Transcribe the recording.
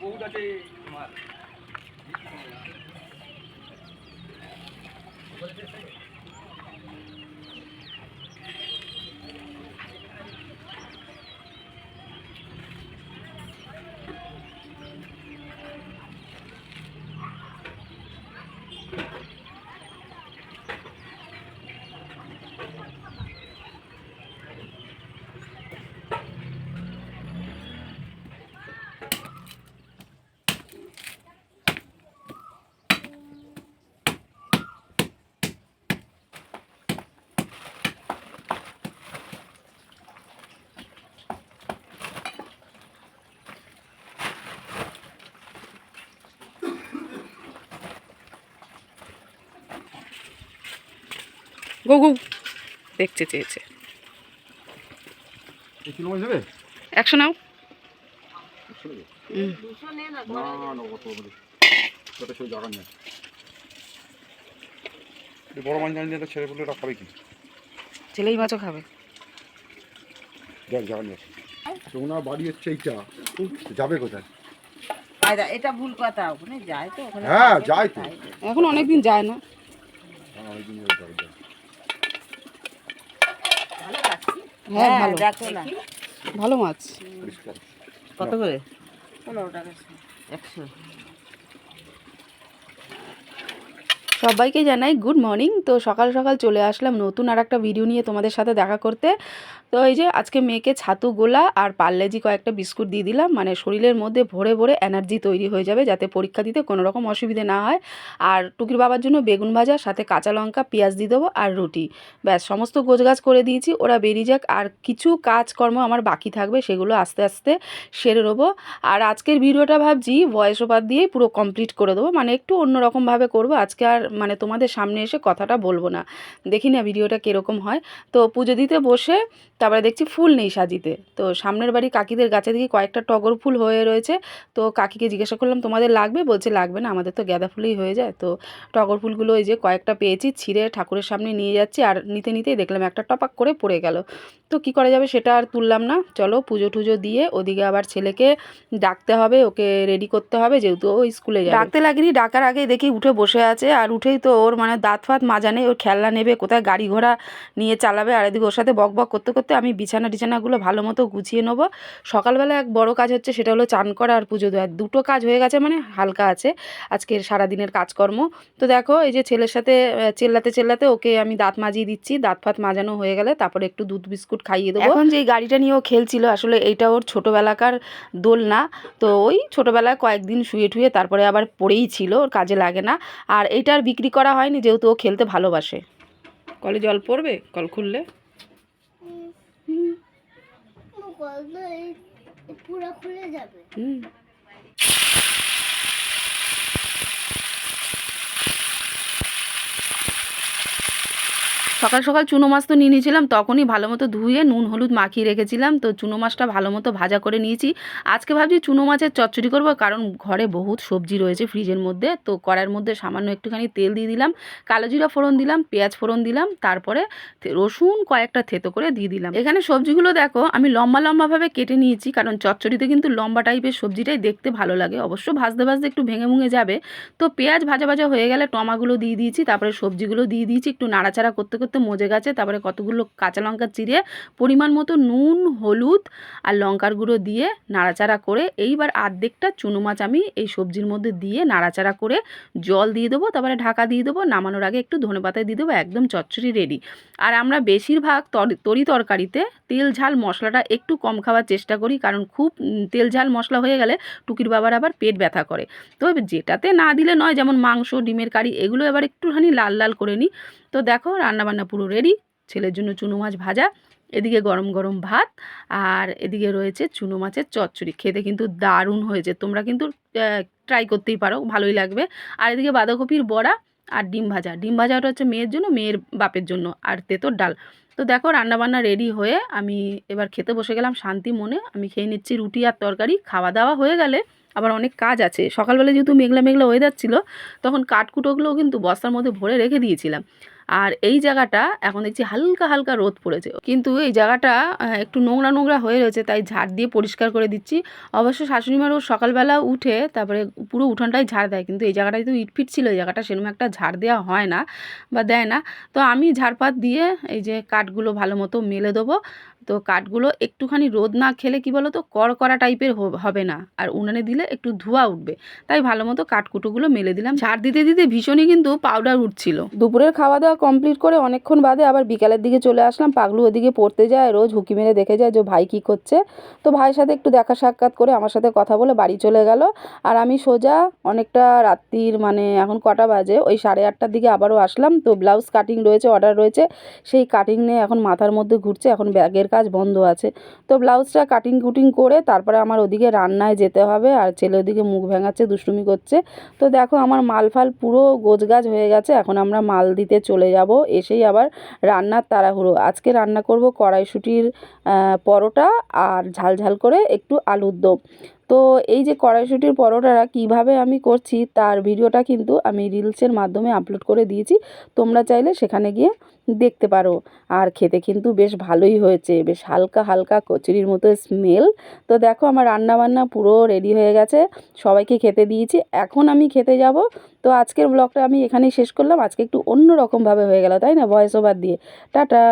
বহুত আছে গুগু দেখতে চেয়েছে। একশো নাও। বড় মাছ জানি খাবে কি? ছেলেই মাছও খাবে। সোনা বাড়ি হচ্ছে এইটা। যাবে কোথায়? এটা ভুল কথা। ওখানে যায় তো ওখানে হ্যাঁ, যায় তো। এখন অনেক দিন যায় না। হ্যাঁ জন্য যাবে যাবে ভালো লাগছে হ্যাঁ ভালো। দেখো ভালো মাছ। কত করে? পনেরো টাকা একশো। সবাইকে জানাই গুড মর্নিং। তো সকাল সকাল চলে আসলাম নতুন আর একটা ভিডিও নিয়ে তোমাদের সাথে দেখা করতে। তো এই যে আজকে মেয়েকে ছাতু গোলা আর পার্লেজি কয়েকটা বিস্কুট দিয়ে দিলাম মানে শরীরের মধ্যে ভরে ভরে এনার্জি তৈরি হয়ে যাবে যাতে পরীক্ষা দিতে কোনো রকম অসুবিধে না হয়। আর টুকির বাবার জন্য বেগুন ভাজা, সাথে কাঁচা লঙ্কা, পেঁয়াজ দিয়ে দেবো আর রুটি। ব্যাস, সমস্ত গোছগাছ করে দিয়েছি, ওরা বেরিয়ে যাক। আর কিছু কাজকর্ম আমার বাকি থাকবে, সেগুলো আস্তে আস্তে সেরে নেব। আর আজকের ভিডিওটা ভাবছি ভয়েস ওভার দিয়ে পুরো কমপ্লিট করে দেবো মানে একটু অন্যরকমভাবে করব। আজকে আর মানে তোমাদের সামনে এসে কথাটা বলব না। দেখি না ভিডিওটা কীরকম হয়। তো পুজো দিতে বসে তারপরে দেখছি ফুল নেই সাজিতে। তো সামনের বাড়ি কাকিদের গাছে দেখি কয়েকটা টগর ফুল হয়ে রয়েছে। তো কাকিকে জিজ্ঞাসা করলাম, তোমাদের লাগবে? বলছে, লাগবে না, আমাদের তো গাঁদা ফুলেই হয়ে যায়। তো টগর ফুলগুলো ওই যে কয়েকটা পেয়েছি, ছিঁড়ে ঠাকুরের সামনে নিয়ে যাচ্ছি আর নিতে নিতেই দেখলাম একটা টপাক করে পড়ে গেল। তো কি করা যাবে সেটা আর তুললাম না। চলো পুজো টুজো দিয়ে ওদিকে আবার ছেলেকে ডাকতে হবে, ওকে রেডি করতে হবে, যেহেতু ও স্কুলে যাবে। ডাকতে লাগেনি, ডাকার আগেই দেখি উঠে বসে আছে আর উঠেই তো ওর মানে দাঁত ফাঁত মাজা নেই, ওর খেলনা নেবে, কোথায় গাড়ি ঘোড়া নিয়ে চালাবে আর এদিকে ওর সাথে বক বক করতে করতে আমি বিছানা টিছানাগুলো ভালো মতো গুছিয়ে নেব। সকালবেলা এক বড় কাজ হচ্ছে সেটা হলো চান করা আর পুজো দেওয়া। দুটো কাজ হয়ে গেছে মানে হালকা আছে। আজকের সারাদিনের কাজকর্ম। তো দেখো এই যে ছেলের সাথে চেল্লাতে চেল্লাতে ওকে আমি দাঁত মাজিয়ে দিচ্ছি। দাঁত ফাত মাজানো হয়ে গেলে তারপরে একটু দুধ বিস্কুট খাইয়ে দেবো। এখন যে গাড়িটা নিয়ে ও খেলছিল আসলে এইটা ওর ছোটোবেলাকার দোলনা। তো ওই ছোটোবেলায় কয়েকদিন শুয়ে টুয়ে তারপরে আবার পড়েই ছিল ওর কাজে লাগে না। আর এইটার বিক্রি করা হয়নি যেহেতু ও খেলতে ভালোবাসে। কলে জল পড়বে? কল খুললে? পুরো খুলে যাবে। হুম। সকাল সকাল চুনো মাছ তো নিয়ে নিয়েছিলাম, তখনই ভালো মতো ধুয়ে নুন, হলুদ মাখিয়ে রেখেছিলাম। তো চুনো মাছটা ভালো মতো ভাজা করে নিয়েছি। আজকে ভাবছি চুনো মাছের চচ্চড়ি করব, কারণ ঘরে বহুত সবজি রয়েছে ফ্রিজের মধ্যে। তো কড়ার মধ্যে সামান্য একটুখানি তেল দিয়ে দিলাম, কালো জিরা ফোড়ন দিলাম, পেঁয়াজ ফোড়ন দিলাম, তারপরে রসুন কয়েকটা থেতো করে দিয়ে দিলাম। এখানে সবজিগুলো দেখো, আমি লম্বা লম্বাভাবে কেটে নিয়েছি, কারণ চচ্চড়িতে কিন্তু লম্বা টাইপের সবজিটাই দেখতে ভালো লাগে। অবশ্য ভাজতে ভাজতে একটু ভেঙে ভুঙে যাবে। তো পেঁয়াজ ভাজা ভাজা হয়ে গেলে টমাগুলো দিয়ে দিয়েছি, তারপরে সবজিগুলো দিয়ে দিয়েছি, একটু নাড়াচাড়া করতে করতে মজে গেছে, তারপরে কতগুলো কাঁচা লঙ্কা চিড়ে, পরিমাণ মতো নুন, হলুদ আর লঙ্কার গুঁড়ো দিয়ে নাড়াচাড়া করে এইবার আর্ধেকটা চুনো মাছ আমি এই সবজির মধ্যে দিয়ে নাড়াচাড়া করে জল দিয়ে দেবো, তারপরে ঢাকা দিয়ে দেবো, নামানোর আগে একটু ধনে পাতায় দিয়ে দেবো, একদম চচ্চড়ি রেডি আর আমরা বেশিরভাগ তরি- তরি তরকারিতে তেল, ঝাল, মশলাটা একটু কম খাওয়ার চেষ্টা করি, কারণ খুব তেল, ঝাল, মশলা হয়ে গেলে টুকির বাবার আবার পেট ব্যথা করে। তো যেটাতে না দিলে নয়, যেমন মাংস, ডিমের কারি, এগুলো এবার একটুখানি লাল লাল করে নিই। তো দেখো রান্নাবান্না পুরো রেডি ছেলের জন্য চুনো মাছ ভাজা, এদিকে গরম গরম ভাত, আর এদিকে রয়েছে চুনো মাছের চচ্চড়ি। খেতে কিন্তু দারুণ হয়েছে। তোমরা কিন্তু ট্রাই করতেই পারো, ভালোই লাগবে। আর এদিকে বাঁধাকপির বড়া আর ডিম ভাজা। ডিম ভাজাটা হচ্ছে মেয়ের জন্য, মেয়ের বাপের জন্য, আর তেতোর ডাল। তো দেখো রান্নাবান্না রেডি হয়ে আমি এবার খেতে বসে গেলাম শান্তি মনে। আমি খেয়ে নিচ্ছি রুটি আর তরকারি। খাওয়া দাওয়া হয়ে গেলে আবার অনেক কাজ আছে। সকালবেলা যেহেতু মেঘলা মেঘলা ওয়েদার ছিল, তখন কাঠকুটোগুলোও কিন্তু বস্তার মধ্যে ভরে রেখে দিয়েছিলাম। আর এই জায়গাটা এখন দেখছি হালকা হালকা রোদ পড়েছে। কিন্তু এই জায়গাটা একটু নোংরা নোংরা হয়ে রয়েছে, তাই ঝাড় দিয়ে পরিষ্কার করে দিচ্ছি। অবশ্য শাশুড়ি মা রোজ সকালবেলা উঠে তারপরে পুরো উঠোনটাই ঝাড় দেয়, কিন্তু এই জায়গাটায় তো ইটফিট ছিল, এই জায়গাটা সেরকম একটা ঝাড় দেওয়া হয় না বা দেয় না। তো আমি ঝাড়পাত দিয়ে এই যে কাঠগুলো ভালো মতো মেলে দেবো। তো কাঠগুলো একটুখানি রোদ না খেলে কি বলো তো কড়কড়া টাইপের হবে না। আর উনানে দিলে একটু ধোঁয়া উঠবে। তাই ভালো মতো কাঠকুটোগুলো মেলে দিলাম। ঝাড় দিতে দিতে ভীষণই কিন্তু পাউডার উঠছিল। দুপুরের খাওয়া দাওয়া কমপ্লিট করে অনেকক্ষণ বাদে আবার বিকালের দিকে চলে আসলাম। পাগলু ওদিকে পড়তে যায়, রোজ হুকি মেরে দেখে যায় যে ভাই কী করছে। তো ভাইয়ের সাথে একটু দেখা সাক্ষাৎ করে আমার সাথে কথা বলে বাড়ি চলে গেল। আর আমি সোজা অনেকটা রাত্রির মানে এখন কটা বাজে, ওই সাড়ে আটটার দিকে আবারও আসলাম। তো ব্লাউজ কাটিং রয়েছে অর্ডার রয়েছে। সেই কাটিং নিয়ে এখন মাথার মধ্যে ঘুরছে, এখন ব্যাগের বন্ধ আছে। তো ব্লাউজটা কাটিং কুটিং করে তারপরে আমার ওদিকে রান্নায় যেতে হবে আর ছেলে ওদিকে মুখ ভেঙাচ্ছে, দুষ্টুমি করছে। তো দেখো আমার মাল ফাল পুরো গোছগাছ হয়ে গেছে, এখন আমরা মাল দিতে চলে যাব। এসেই আবার রান্নার তাড়াহুড়ো। আজকে রান্না করব কড়াইশুটির পরোটা আর ঝাল ঝাল করে একটু আলুর দম। তো এই যে কড়াইশুটির পরোটাটা কীভাবে আমি করছি, তার ভিডিওটা কিন্তু আমি রিলসের মাধ্যমে আপলোড করে দিয়েছি। তোমরা চাইলে সেখানে গিয়ে দেখতে পারো। আর খেতে কিন্তু বেশ ভালোই হয়েছে, বেশ হালকা হালকা কচুরির মতো স্মেল তো দেখো আমার রান্না বান্না পুরো রেডি হয়ে গেছে, সবাইকে খেতে দিয়েছি। এখন আমি খেতে যাব। তো আজকের ব্লগটা আমি এখানেই শেষ করলাম। আজকে একটু অন্য রকমভাবে হয়ে গেল, তাই না? ভয়েস ওভার দিয়ে। টাটা!